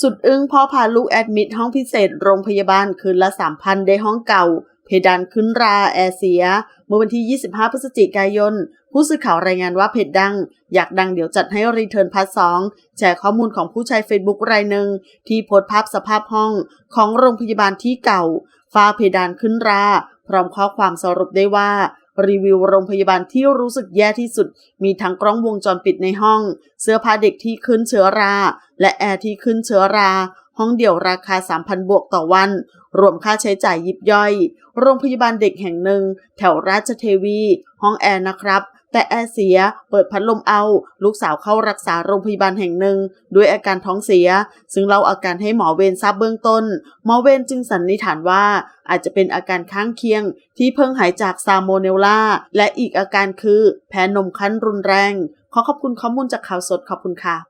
สุดอึ้งพ่อพาลูกแอดมิดห้องพิเศษโรงพยาบาลคืนละ 3,000 ได้ห้องเก่า เพดานขึ้นราแอร์เสีย เมื่อวันที่ 25 พฤศจิกายน ผู้สื่อข่าวรายงานว่าเพจดัง อยากดังเดี๋ยวจัดให้รีเทิร์นพาร์ทสองแชร์ข้อมูลของผู้ใช้ Facebook รายหนึ่ง ที่โพสภาพสภาพห้องของโรงพยาบาลที่เก่าฝ้าเพดานขึ้นรา พร้อมข้อความสรุปได้ว่ารีวิวโรงพยาบาลที่รู้สึกแย่ที่สุด มีทั้งกล้องวงจรปิดในห้อง เสื้อผ้าเด็กที่ขึ้นเชื้อรา และแอร์ที่ขึ้นเชื้อรา ห้องเดี่ยวราคา 3,000 บวกต่อวัน รวมค่าใช้จ่ายยิบย่อย โรงพยาบาลเด็กแห่งหนึ่ง แถวราชเทวี ห้องแอร์นะครับแต่แอร์เสียเปิดพัดลมเอา ลูกสาวเข้ารักษาโรงพยาบาลแห่งหนึ่ง ด้วยอาการท้องเสีย ซึ่งเล่าอาการให้หมอเวรทราบเบื้องต้น หมอเวรจึงสันนิษฐานว่า อาจจะเป็นอาการข้างเคียง ที่เพิ่งหายจากซาโมเนลลาและอีกอาการคือแพ้นมขั้นรุนแรง ขอขอบคุณข้อมูลจากข่าวสดขอบคุณค่ะ